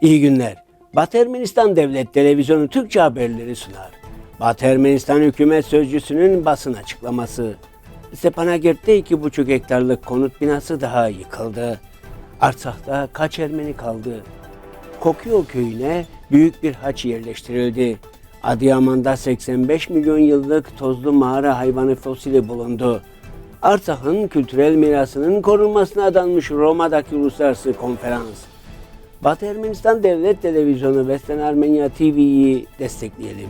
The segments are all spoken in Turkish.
İyi günler. Batı Ermenistan Devlet Televizyonu Türkçe haberleri sunar. Batı Ermenistan hükümet sözcüsünün basın açıklaması. Stepanakert iki buçuk hektarlık konut binası daha yıkıldı. Artsak'ta kaç Ermeni kaldı? Kokyo köyüne büyük bir haç yerleştirildi. Adıyaman'da 85 milyon yıllık tozlu mağara hayvanı fosili bulundu. Artsak'ın kültürel mirasının korunmasına adanmış Roma'daki uluslararası konferans. Batı Ermenistan Devlet Televizyonu Western Armenia TV'yi destekleyelim.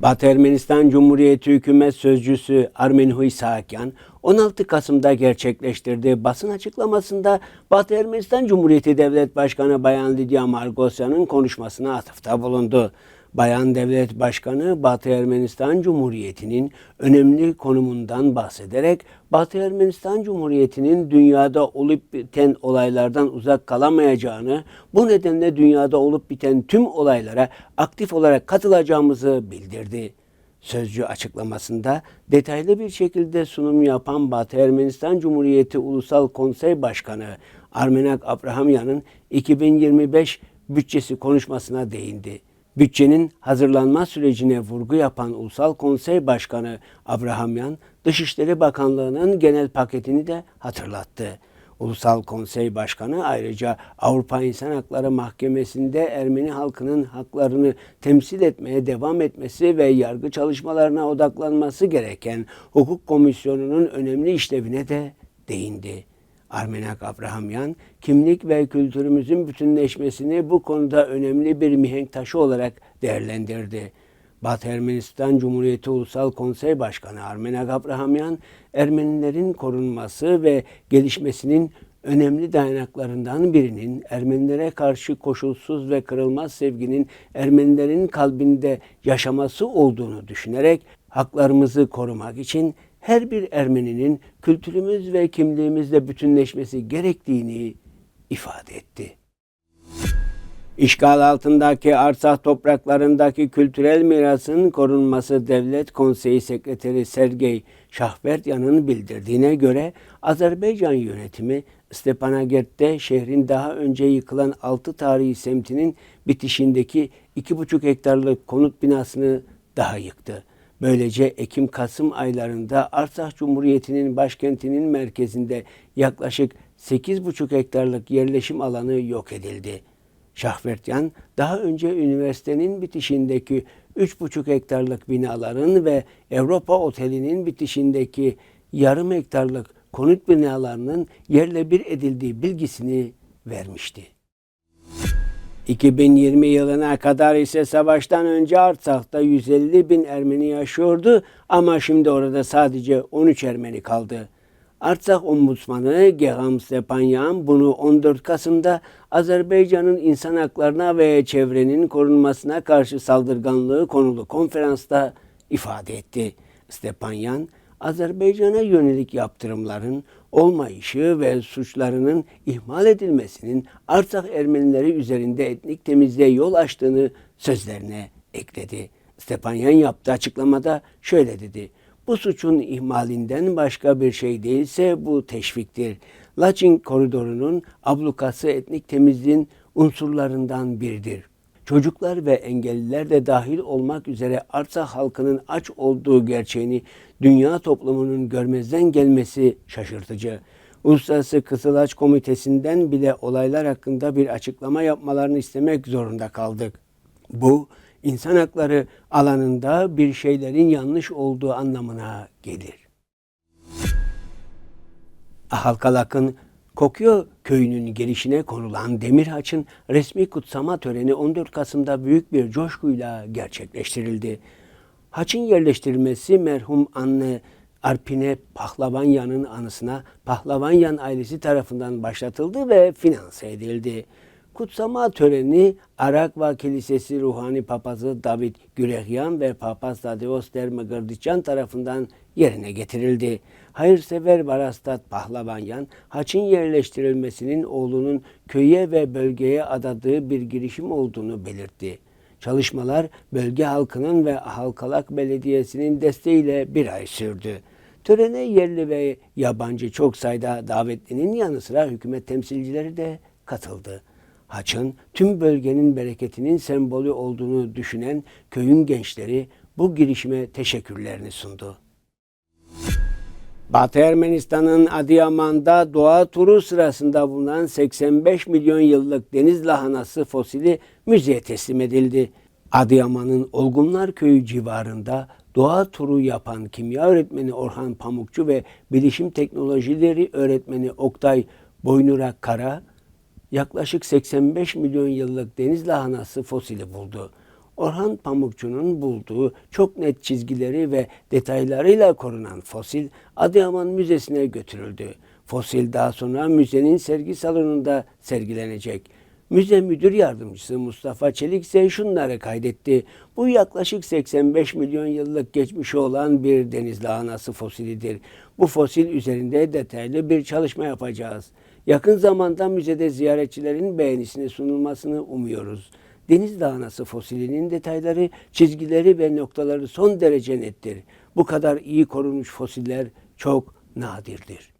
Batı Ermenistan Cumhuriyeti Hükümet Sözcüsü Armenhui Saakyan 16 Kasım'da gerçekleştirdiği basın açıklamasında Batı Ermenistan Cumhuriyeti Devlet Başkanı Bayan Lidya Margosyan'ın konuşmasına atıfta bulundu. Bayan Devlet Başkanı Batı Ermenistan Cumhuriyeti'nin önemli konumundan bahsederek Batı Ermenistan Cumhuriyeti'nin dünyada olup biten olaylardan uzak kalamayacağını, bu nedenle dünyada olup biten tüm olaylara aktif olarak katılacağımızı bildirdi. Sözcü açıklamasında detaylı bir şekilde sunum yapan Batı Ermenistan Cumhuriyeti Ulusal Konsey Başkanı Armenak Abrahamyan'ın 2025 bütçesi konuşmasına değindi. Bütçenin hazırlanma sürecine vurgu yapan Ulusal Konsey Başkanı Abrahamyan, Dışişleri Bakanlığı'nın genel paketini de hatırlattı. Ulusal Konsey Başkanı ayrıca Avrupa İnsan Hakları Mahkemesi'nde Ermeni halkının haklarını temsil etmeye devam etmesi ve yargı çalışmalarına odaklanması gereken Hukuk Komisyonu'nun önemli işlevine de değindi. Armenak Abrahamyan, kimlik ve kültürümüzün bütünleşmesini bu konuda önemli bir mihenk taşı olarak değerlendirdi. Batı Ermenistan Cumhuriyeti Ulusal Konsey Başkanı Armenak Abrahamyan, Ermenilerin korunması ve gelişmesinin önemli dayanaklarından birinin Ermenilere karşı koşulsuz ve kırılmaz sevginin Ermenilerin kalbinde yaşaması olduğunu düşünerek haklarımızı korumak için her bir Ermeninin kültürümüz ve kimliğimizle bütünleşmesi gerektiğini ifade etti. İşgal altındaki Arsak topraklarındaki kültürel mirasın korunması Devlet Konseyi Sekreteri Sergey Şahvertyan'ın bildirdiğine göre Azerbaycan yönetimi Stepanakert'te şehrin daha önce yıkılan 6 tarihi semtinin bitişindeki 2,5 hektarlık konut binasını daha yıktı. Böylece Ekim-Kasım aylarında Arsak Cumhuriyeti'nin başkentinin merkezinde yaklaşık 8,5 hektarlık yerleşim alanı yok edildi. Şahvertyan daha önce üniversitenin bitişindeki 3,5 hektarlık binaların ve Avrupa Oteli'nin bitişindeki yarım hektarlık konut binalarının yerle bir edildiği bilgisini vermişti. 2020 yılına kadar ise savaştan önce Artsak'ta 150 bin Ermeni yaşıyordu ama şimdi orada sadece 13 Ermeni kaldı. Artsak Ombudsmanı Geham Stepanyan bunu 14 Kasım'da Azerbaycan'ın insan haklarına ve çevrenin korunmasına karşı saldırganlığı konulu konferansta ifade etti. Stepanyan, Azerbaycan'a yönelik yaptırımların olmayışı ve suçlarının ihmal edilmesinin Arsak Ermenileri üzerinde etnik temizliğe yol açtığını sözlerine ekledi. Stepanyan yaptığı açıklamada şöyle dedi. Bu suçun ihmalinden başka bir şey değilse bu teşviktir. Laçin koridorunun ablukası etnik temizliğin unsurlarından biridir. Çocuklar ve engelliler de dahil olmak üzere Arsa halkının aç olduğu gerçeğini dünya toplumunun görmezden gelmesi şaşırtıcı. Uluslararası Kızılaç Komitesi'nden bile olaylar hakkında bir açıklama yapmalarını istemek zorunda kaldık. Bu insan hakları alanında bir şeylerin yanlış olduğu anlamına gelir. Halkalak'ın Kokyo köyünün gelişine konulan demir haçın resmi kutsama töreni 14 Kasım'da büyük bir coşkuyla gerçekleştirildi. Haçın yerleştirilmesi merhum anne Arpine Pahlavanyan'ın anısına Pahlavanyan ailesi tarafından başlatıldı ve finanse edildi. Kutsama töreni Arakva Kilisesi Ruhani Papazı David Gürehyan ve Papaz Tadeos Dermagırdiçan tarafından yerine getirildi. Hayırsever Varastat Pahlavanyan, haçın yerleştirilmesinin oğlunun köye ve bölgeye adadığı bir girişim olduğunu belirtti. Çalışmalar bölge halkının ve Halkalak Belediyesi'nin desteğiyle bir ay sürdü. Törene yerli ve yabancı çok sayıda davetlinin yanı sıra hükümet temsilcileri de katıldı. Haç'ın tüm bölgenin bereketinin sembolü olduğunu düşünen köyün gençleri bu girişime teşekkürlerini sundu. Batı Ermenistan'ın Adıyaman'da doğa turu sırasında bulunan 85 milyon yıllık deniz lahanası fosili müzeye teslim edildi. Adıyaman'ın Olgunlar Köyü civarında doğa turu yapan kimya öğretmeni Orhan Pamukçu ve bilişim teknolojileri öğretmeni Oktay Boynurak Kara yaklaşık 85 milyon yıllık deniz lahanası fosili buldu. Orhan Pamukçu'nun bulduğu çok net çizgileri ve detaylarıyla korunan fosil Adıyaman Müzesi'ne götürüldü. Fosil daha sonra müzenin sergi salonunda sergilenecek. Müze Müdür Yardımcısı Mustafa Çelik ise şunları kaydetti. Bu yaklaşık 85 milyon yıllık geçmişi olan bir deniz lahanası fosilidir. Bu fosil üzerinde detaylı bir çalışma yapacağız. Yakın zamanda müzede ziyaretçilerin beğenisine sunulmasını umuyoruz. Deniz lahanası fosilinin detayları, çizgileri ve noktaları son derece nettir. Bu kadar iyi korunmuş fosiller çok nadirdir.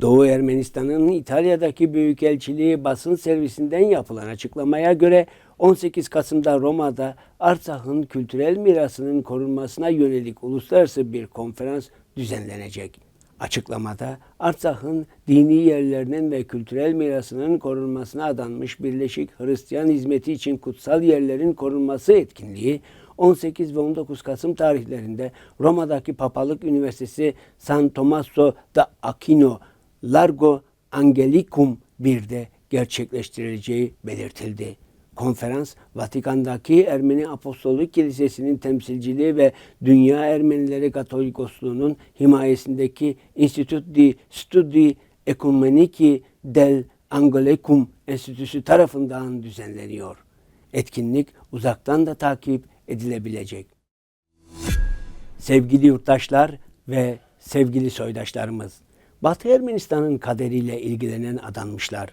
Doğu Ermenistan'ın İtalya'daki büyükelçiliği basın servisinden yapılan açıklamaya göre 18 Kasım'da Roma'da Artsak'ın kültürel mirasının korunmasına yönelik uluslararası bir konferans düzenlenecek. Açıklamada Artsak'ın dini yerlerinin ve kültürel mirasının korunmasına adanmış Birleşik Hristiyan Hizmeti için kutsal yerlerin korunması etkinliği 18 ve 19 Kasım tarihlerinde Roma'daki Papalık Üniversitesi San Tommaso da Aquino Largo Angelicum 1'de gerçekleştirileceği belirtildi. Konferans, Vatikan'daki Ermeni Apostoluk Kilisesi'nin temsilciliği ve Dünya Ermenileri Katolikosluğu'nun himayesindeki Institut di Studi Ecumeniki del Angelicum Enstitüsü tarafından düzenleniyor. Etkinlik uzaktan da takip edilebilecek. Sevgili yurttaşlar ve sevgili soydaşlarımız, Batı Ermenistan'ın kaderiyle ilgilenen adanmışlar.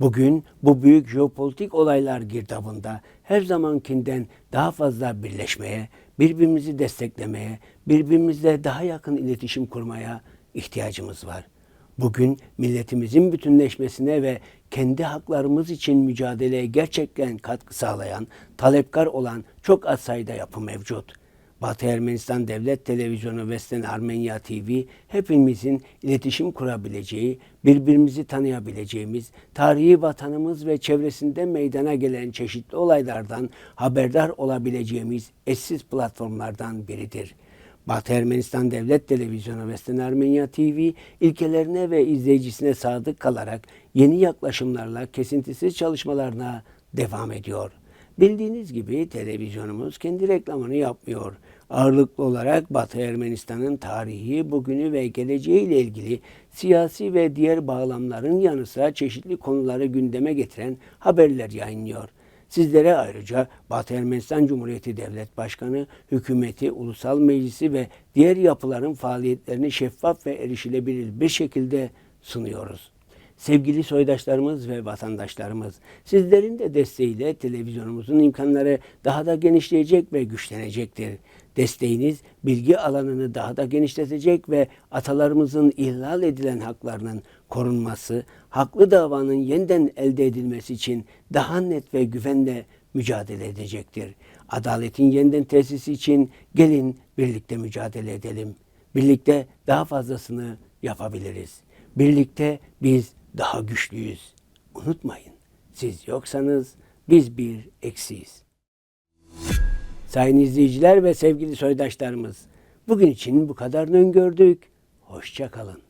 Bugün bu büyük jeopolitik olaylar girdabında her zamankinden daha fazla birleşmeye, birbirimizi desteklemeye, birbirimizle daha yakın iletişim kurmaya ihtiyacımız var. Bugün milletimizin bütünleşmesine ve kendi haklarımız için mücadeleye gerçekten katkı sağlayan, talepkar olan çok az sayıda yapı mevcut. Batı Ermenistan Devlet Televizyonu Vesten Armenya TV hepimizin iletişim kurabileceği, birbirimizi tanıyabileceğimiz, tarihi vatanımız ve çevresinde meydana gelen çeşitli olaylardan haberdar olabileceğimiz eşsiz platformlardan biridir. Batı Ermenistan Devlet Televizyonu Vesten Armenya TV ilkelerine ve izleyicisine sadık kalarak yeni yaklaşımlarla kesintisiz çalışmalarına devam ediyor. Bildiğiniz gibi televizyonumuz kendi reklamını yapmıyor. Ağırlıklı olarak Batı Ermenistan'ın tarihi, bugünü ve geleceği ile ilgili siyasi ve diğer bağlamların yanı sıra çeşitli konuları gündeme getiren haberler yayınlıyor. Sizlere ayrıca Batı Ermenistan Cumhuriyeti Devlet Başkanı, hükümeti, ulusal meclisi ve diğer yapıların faaliyetlerini şeffaf ve erişilebilir bir şekilde sunuyoruz. Sevgili soydaşlarımız ve vatandaşlarımız, sizlerin de desteğiyle televizyonumuzun imkanları daha da genişleyecek ve güçlenecektir. Desteğiniz bilgi alanını daha da genişletecek ve atalarımızın ihlal edilen haklarının korunması, haklı davanın yeniden elde edilmesi için daha net ve güvenle mücadele edecektir. Adaletin yeniden tesisi için gelin birlikte mücadele edelim. Birlikte daha fazlasını yapabiliriz. Birlikte biz daha güçlüyüz. Unutmayın, siz yoksanız biz bir eksiyiz. Sayın izleyiciler ve sevgili soydaşlarımız, bugün için bu kadarını öngördük. Hoşça kalın.